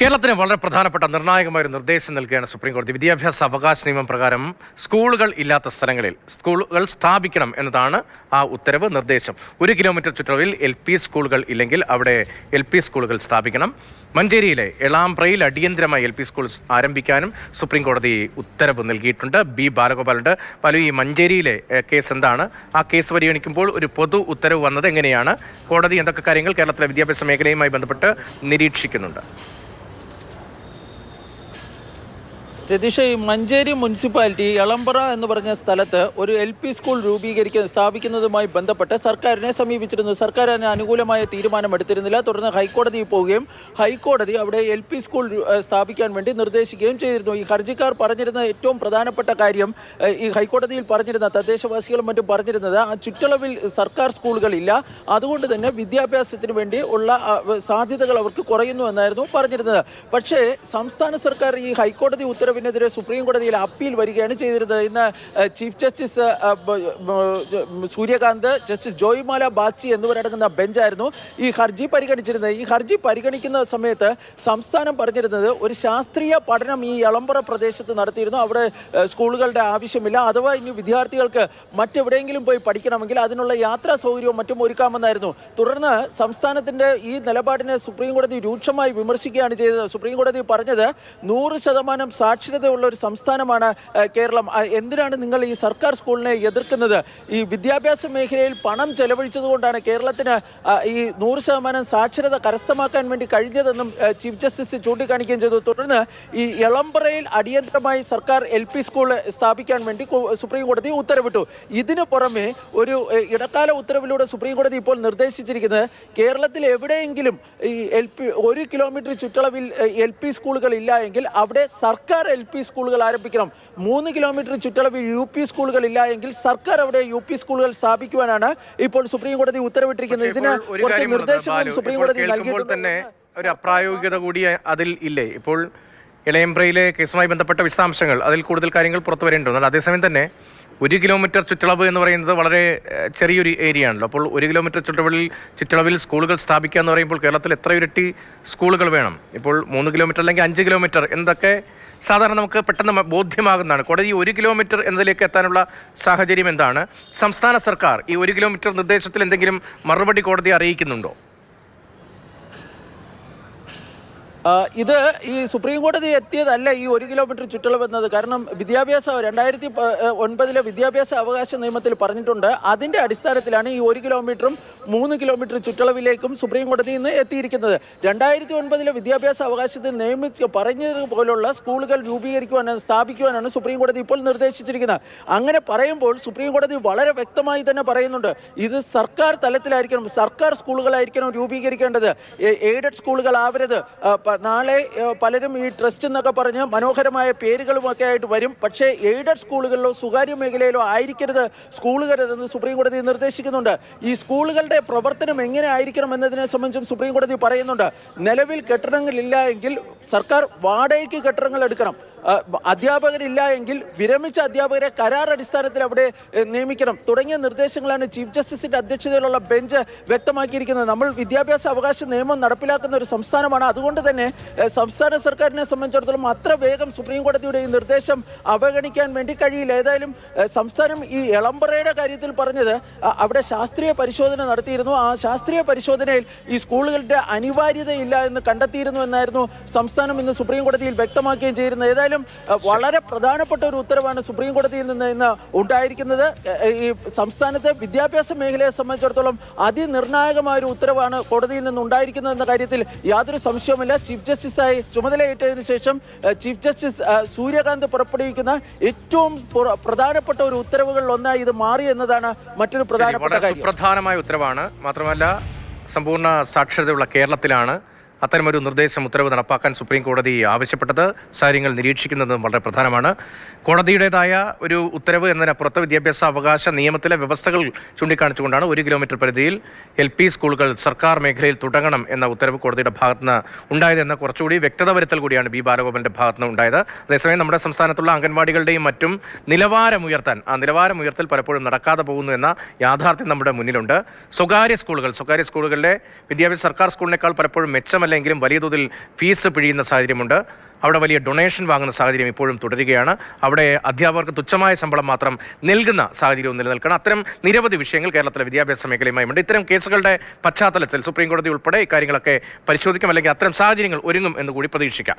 കേരളത്തിന് വളരെ പ്രധാനപ്പെട്ട നിർണായകമായ ഒരു നിർദ്ദേശം നൽകുകയാണ് സുപ്രീം കോടതി. വിദ്യാഭ്യാസ അവകാശ നിയമം പ്രകാരം സ്കൂളുകൾ ഇല്ലാത്ത സ്ഥലങ്ങളിൽ സ്കൂളുകൾ സ്ഥാപിക്കണം എന്നതാണ് ആ ഉത്തരവ് നിർദ്ദേശം. ഒരു കിലോമീറ്റർ ചുറ്റളവിൽ എൽ പി സ്കൂളുകൾ ഇല്ലെങ്കിൽ അവിടെ എൽ പി സ്കൂളുകൾ സ്ഥാപിക്കണം. മഞ്ചേരിയിലെ എളാമ്പ്രയിൽ അടിയന്തരമായി എൽ പി സ്കൂൾ ആരംഭിക്കാനും സുപ്രീം കോടതി ഉത്തരവ് നൽകിയിട്ടുണ്ട്. ബി ബാലഗോപാലുണ്ട്. പല ഈ മഞ്ചേരിയിലെ കേസ് എന്താണ്? ആ കേസ് പരിഗണിക്കുമ്പോൾ ഒരു പൊതു ഉത്തരവ് വന്നത് എങ്ങനെയാണ്? കോടതി എന്തൊക്കെ കാര്യങ്ങൾ കേരളത്തിലെ വിദ്യാഭ്യാസ മേഖലയുമായി ബന്ധപ്പെട്ട് നിരീക്ഷിക്കുന്നുണ്ട്. രതീഷ ഈ മഞ്ചേരി മുനിസിപ്പാലിറ്റി എളമ്പറ എന്ന് പറഞ്ഞ സ്ഥലത്ത് ഒരു എൽ പി സ്കൂൾ രൂപീകരിക്കുന്ന സ്ഥാപിക്കുന്നതുമായി ബന്ധപ്പെട്ട് സർക്കാരിനെ സമീപിച്ചിരുന്നു. സർക്കാർ അതിന് അനുകൂലമായ തീരുമാനം എടുത്തിരുന്നില്ല. തുടർന്ന് ഹൈക്കോടതിയിൽ പോവുകയും ഹൈക്കോടതി അവിടെ എൽ പി സ്കൂൾ സ്ഥാപിക്കാൻ വേണ്ടി നിർദ്ദേശിക്കുകയും ചെയ്തിരുന്നു. ഈ ഹർജിക്കാർ പറഞ്ഞിരുന്ന ഏറ്റവും പ്രധാനപ്പെട്ട കാര്യം ഈ ഹൈക്കോടതിയിൽ പറഞ്ഞിരുന്ന തദ്ദേശവാസികളും മറ്റും പറഞ്ഞിരുന്നത് ആ ചുറ്റളവിൽ സർക്കാർ സ്കൂളുകളില്ല അതുകൊണ്ട് തന്നെ വിദ്യാഭ്യാസത്തിന് വേണ്ടി ഉള്ള സാധ്യതകൾ അവർക്ക് കുറയുന്നു എന്നായിരുന്നു പറഞ്ഞിരുന്നത്. പക്ഷേ സംസ്ഥാന സർക്കാർ ഈ ഹൈക്കോടതി ഉത്തരവിനെതിരെ സുപ്രീം കോടതിയിൽ അപ്പീൽ വരികയാണ് ചെയ്തിരുന്നത്. ഇന്ന് chief justice Suryakant justice Joymalya Bagchi എന്നിവരടങ്ങുന്ന ബെഞ്ചായിരുന്നു ഈ ഹർജി പരിഗണിച്ചിരുന്നത്. ഈ ഹർജി പരിഗണിക്കുന്ന സമയത്ത് സംസ്ഥാനം പറഞ്ഞിരുന്നത് ഒരു ശാസ്ത്രീയ പഠനം ഈ എളമ്പറ പ്രദേശത്ത് നടത്തിയിരുന്നു. അവിടെ സ്കൂളുകളുടെ ആവശ്യമില്ല. അഥവാ ഇനി വിദ്യാർത്ഥികൾക്ക് മറ്റെവിടെയെങ്കിലും പോയി പഠിക്കണമെങ്കിൽ അതിനുള്ള യാത്രാ സൗകര്യവും മറ്റും ഒരുക്കാമെന്നായിരുന്നു. തുടർന്ന് സംസ്ഥാനത്തിന്റെ ഈ നിലപാടിനെ സുപ്രീം കോടതി രൂക്ഷമായി വിമർശിക്കുകയാണ് ചെയ്തത്. സുപ്രീം കോടതി പറഞ്ഞത് നൂറ് ശതമാനം സാക്ഷരതയുള്ള ഒരു സംസ്ഥാനമാണ് കേരളം. എന്തിനാണ് നിങ്ങൾ ഈ സർക്കാർ സ്കൂളിനെ എതിർക്കുന്നത്? ഈ വിദ്യാഭ്യാസ മേഖലയിൽ പണം ചെലവഴിച്ചതുകൊണ്ടാണ് കേരളത്തിന് ഈ നൂറ് ശതമാനം സാക്ഷരത കരസ്ഥമാക്കാൻ വേണ്ടി കഴിഞ്ഞതെന്നും ചീഫ് ജസ്റ്റിസ് ചൂണ്ടിക്കാണിക്കുകയും ചെയ്തു. തുടർന്ന് ഈ എളമ്പറയിൽ അടിയന്തരമായി സർക്കാർ എൽ പി സ്കൂൾ സ്ഥാപിക്കാൻ വേണ്ടി സുപ്രീം കോടതി ഉത്തരവിട്ടു. ഇതിനു പുറമെ ഒരു ഇടക്കാല ഉത്തരവിലൂടെ സുപ്രീം കോടതി ഇപ്പോൾ നിർദ്ദേശിച്ചിരിക്കുന്നത് കേരളത്തിൽ എവിടെയെങ്കിലും ഈ എൽ പി ഒരു കിലോമീറ്റർ ചുറ്റളവിൽ എൽ പി സ്കൂളുകൾ ഇല്ല എങ്കിൽ അവിടെ സർക്കാർ എൽ പി സ്കൂളുകൾ ആരംഭിക്കണം. മൂന്ന് കിലോമീറ്റർ ചുറ്റളവിൽ യു പി സ്കൂളുകൾ ഇല്ല എങ്കിൽ സർക്കാർ അവിടെ യു പി സ്കൂളുകൾ സ്ഥാപിക്കുവാനാണ് ഇപ്പോൾ സുപ്രീം കോടതി ഉത്തരവിട്ടിരിക്കുന്നത്. ഇതിന് കുറച്ച് നിർദ്ദേശങ്ങൾ സുപ്രീം കോടതി നൽകിയിട്ടുണ്ട്. തന്നെ ഒരു അപ്രായോഗികത കൂടി അതിൽ ഇല്ലേ? ഇപ്പോൾ ഇളയംബ്രയിലെ കേസുമായി ബന്ധപ്പെട്ട വിശദാംശങ്ങൾ അതിൽ കൂടുതൽ കാര്യങ്ങൾ പുറത്തു വരേണ്ടതുണ്ട്. എന്നാൽ അതേസമയം തന്നെ ഒരു കിലോമീറ്റർ ചുറ്റളവ് എന്ന് പറയുന്നത് വളരെ ചെറിയൊരു ഏരിയ ആണല്ലോ. അപ്പോൾ ഒരു കിലോമീറ്റർ ചുറ്റളവിൽ ചുറ്റളവിൽ സ്കൂളുകൾ സ്ഥാപിക്കുക എന്ന് പറയുമ്പോൾ കേരളത്തിൽ എത്ര ഇരട്ടി സ്കൂളുകൾ വേണം? ഇപ്പോൾ മൂന്ന് കിലോമീറ്റർ അല്ലെങ്കിൽ അഞ്ച് കിലോമീറ്റർ എന്നതൊക്കെ സാധാരണ നമുക്ക് പെട്ടെന്ന് ബോധ്യമാകുന്നതാണ്. കോടതി ഒരു കിലോമീറ്റർ എന്നതിലേക്ക് എത്താനുള്ള സാഹചര്യം എന്താണ്? സംസ്ഥാന സർക്കാർ ഈ ഒരു കിലോമീറ്റർ നിർദ്ദേശത്തിൽ എന്തെങ്കിലും മറുപടി കോടതി അറിയിക്കുന്നുണ്ടോ ആ, ഇത് ഈ സുപ്രീം കോടതി എത്തിയതല്ല ഈ ഒരു കിലോമീറ്റർ ചുറ്റളവ് എന്നത്. കാരണം വിദ്യാഭ്യാസ രണ്ടായിരത്തി ഒൻപതിലെ വിദ്യാഭ്യാസ അവകാശ നിയമത്തിൽ പറഞ്ഞിട്ടുണ്ട്. അതിന്റെ അടിസ്ഥാനത്തിലാണ് ഈ ഒരു കിലോമീറ്ററും മൂന്ന് കിലോമീറ്റർ ചുറ്റളവിലേക്കും സുപ്രീം കോടതി ഇന്ന് എത്തിയിരിക്കുന്നത്. രണ്ടായിരത്തി ഒൻപതിലെ വിദ്യാഭ്യാസ അവകാശത്തിൽ നിയമിച്ച് പറഞ്ഞതുപോലുള്ള സ്കൂളുകൾ രൂപീകരിക്കുവാനാണ് സ്ഥാപിക്കുവാനാണ് സുപ്രീം കോടതി ഇപ്പോൾ നിർദ്ദേശിച്ചിരിക്കുന്നത്. അങ്ങനെ പറയുമ്പോൾ സുപ്രീം കോടതി വളരെ വ്യക്തമായി തന്നെ പറയുന്നുണ്ട്. ഇത് സർക്കാർ തലത്തിലായിരിക്കണം സർക്കാർ സ്കൂളുകളായിരിക്കണം രൂപീകരിക്കേണ്ടത്. എയ്ഡഡ് സ്കൂളുകളാവരുത്. നാളെ പലരും ഈ ട്രസ്റ്റ് എന്നൊക്കെ പറഞ്ഞ് മനോഹരമായ പേരുകളുമൊക്കെ ആയിട്ട് വരും. പക്ഷേ എയ്ഡഡ് സ്കൂളുകളിലോ സ്വകാര്യ മേഖലയിലോ ആയിരിക്കരുത് സ്കൂളുകളെന്ന് സുപ്രീം കോടതി നിർദ്ദേശിക്കുന്നുണ്ട്. ഈ സ്കൂളുകളുടെ പ്രവർത്തനം എങ്ങനെ ആയിരിക്കണം എന്നതിനെ സംബന്ധിച്ചും സുപ്രീം കോടതി പറയുന്നുണ്ട്. നിലവിൽ കെട്ടിടങ്ങളില്ല എങ്കിൽ സർക്കാർ വാടകയ്ക്ക് കെട്ടിടങ്ങൾ എടുക്കണം. അധ്യാപകരില്ല എങ്കിൽ വിരമിച്ച അധ്യാപകരെ കരാർ അടിസ്ഥാനത്തിൽ അവിടെ നിയമിക്കണം. തുടങ്ങിയ നിർദ്ദേശങ്ങളാണ് ചീഫ് ജസ്റ്റിസിന്റെ അധ്യക്ഷതയിലുള്ള ബെഞ്ച് വ്യക്തമാക്കിയിരിക്കുന്നത്. നമ്മൾ വിദ്യാഭ്യാസ അവകാശ നിയമം നടപ്പിലാക്കുന്ന ഒരു സംസ്ഥാനമാണ്. അതുകൊണ്ട് തന്നെ സംസ്ഥാന സർക്കാരിനെ സംബന്ധിച്ചിടത്തോളം അത്ര വേഗം സുപ്രീം കോടതിയുടെ ഈ നിർദ്ദേശം അവഗണിക്കാൻ വേണ്ടി കഴിയില്ല. ഏതായാലും സംസ്ഥാനം ഈ എളമ്പറയുടെ കാര്യത്തിൽ പറഞ്ഞത് അവിടെ ശാസ്ത്രീയ പരിശോധന നടത്തിയിരുന്നു. ആ ശാസ്ത്രീയ പരിശോധനയിൽ ഈ സ്കൂളുകളുടെ അനിവാര്യതയില്ല എന്ന് കണ്ടെത്തിയിരുന്നു എന്നായിരുന്നു സംസ്ഥാനം ഇന്ന് സുപ്രീം കോടതിയിൽ വ്യക്തമാക്കുകയും ചെയ്തിരുന്നത്. ഏതായാലും അ, വളരെ പ്രധാനപ്പെട്ട ഒരു ഉത്തരവാണ് സുപ്രീം കോടതിയിൽ നിന്ന് ഇന്ന് ഉണ്ടായിരിക്കുന്നത്. ഈ സംസ്ഥാനത്തെ വിദ്യാഭ്യാസ മേഖലയെ സംബന്ധിച്ചിടത്തോളം അതിനിർണായകമായ ഒരു ഉത്തരവാണ് കോടതിയിൽ നിന്ന് ഉണ്ടായിരിക്കുന്നത് എന്ന കാര്യത്തിൽ യാതൊരു സംശയവുമില്ല. ചീഫ് ജസ്റ്റിസായി ചുമതലയേറ്റതിനു ശേഷം ചീഫ് ജസ്റ്റിസ് സൂര്യകാന്ത് പുറപ്പെടുവിക്കുന്ന ഏറ്റവും പ്രധാനപ്പെട്ട ഒരു ഉത്തരവുകളിൽ ഒന്നായി ഇത് മാറി എന്നതാണ് മറ്റൊരു പ്രധാനപ്പെട്ട കാര്യം. സുപ്രധാനമായ ഉത്തരവാണ്. മാത്രമല്ല സമ്പൂർണ സാക്ഷരതയുള്ള കേരളത്തിലാണ്. അത്തരമൊരു നിർദ്ദേശം ഉത്തരവ് നടപ്പാക്കാൻ സുപ്രീം കോടതി ആവശ്യപ്പെട്ടത് കാര്യങ്ങൾ നിരീക്ഷിക്കുന്നതും വളരെ പ്രധാനമാണ്. കോടതിയുടേതായ ഒരു ഉത്തരവ് എന്നതിനപ്പുറത്ത് വിദ്യാഭ്യാസ അവകാശ നിയമത്തിലെ വ്യവസ്ഥകൾ ചൂണ്ടിക്കാണിച്ചുകൊണ്ടാണ് ഒരു കിലോമീറ്റർ പരിധിയിൽ എൽ പി സ്കൂളുകൾ സർക്കാർ മേഖലയിൽ തുടങ്ങണം എന്ന ഉത്തരവ് കോടതിയുടെ ഭാഗത്തുനിന്ന് ഉണ്ടായതെന്ന കുറച്ചുകൂടി വ്യക്തത വരുത്തൽ കൂടിയാണ് ബി ബാലഗോപാലിന്റെ ഭാഗത്തുനിന്ന് ഉണ്ടായത്. അതേസമയം നമ്മുടെ സംസ്ഥാനത്തുള്ള അംഗൻവാടികളുടെയും മറ്റും നിലവാരം ഉയർത്താൻ ആ നിലവാരം ഉയർത്തൽ പലപ്പോഴും നടക്കാതെ പോകുന്നു എന്ന യാഥാർത്ഥ്യം നമ്മുടെ മുന്നിലുണ്ട്. സ്വകാര്യ സ്കൂളുകൾ സ്വകാര്യ സ്കൂളുകളിലെ വിദ്യാഭ്യാസ സർക്കാർ സ്കൂളിനേക്കാൾ പലപ്പോഴും മെച്ചമല്ല സ്കൂളുകളിലെങ്കിലും വലിയ തോതിൽ ഫീസ് പിഴിയുന്ന സാഹചര്യമുണ്ട്. അവിടെ വലിയ ഡൊണേഷൻ വാങ്ങുന്ന സാഹചര്യം ഇപ്പോഴും തുടരുകയാണ്. അവിടെ അധ്യാപകർക്ക് തുച്ഛമായ ശമ്പളം മാത്രം നൽകുന്ന സാഹചര്യവും നിലനിൽക്കണം. അത്തരം നിരവധി വിഷയങ്ങൾ കേരളത്തിലെ വിദ്യാഭ്യാസ മേഖലയുമായുണ്ട് ഇത്തരം കേസുകളുടെ പശ്ചാത്തലത്തിൽ സുപ്രീം കോടതി ഉൾപ്പെടെ ഇക്കാര്യങ്ങളൊക്കെ പരിശോധിക്കും. അല്ലെങ്കിൽ അത്തരം സാഹചര്യങ്ങൾ ഒരുങ്ങും എന്ന് കൂടി പ്രതീക്ഷിക്കാം.